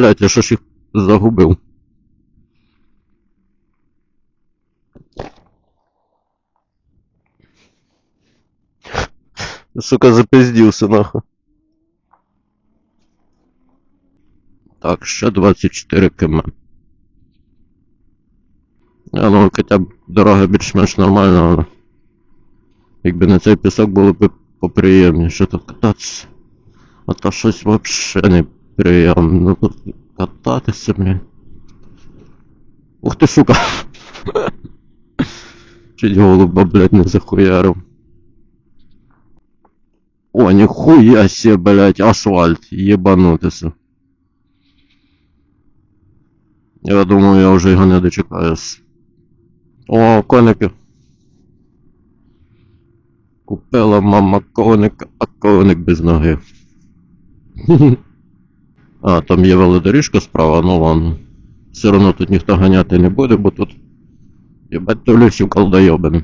Блять, я що ж їх загубив. Сука, запиздился нахуй. Так, ще 24 км. Я ну, хоча б дорога більш-менш нормальна, але якби на цей пісок було б поприємніше тут кататися. А то щось вообще не приємно. Тут кататися, блін. Ух ти, сука! Чуть голуба, блядь, не захуярив. О, нихуя себе, блядь, асфальт, ебанутися. Я думаю, я вже його не дочекаюсь. О, коники. Купила мама коника, а коник без ноги. А, там є велодоріжка справа, ну ладно. Все одно тут ніхто ганяти не буде, бо тут. Єбать то лісів колдойобаний.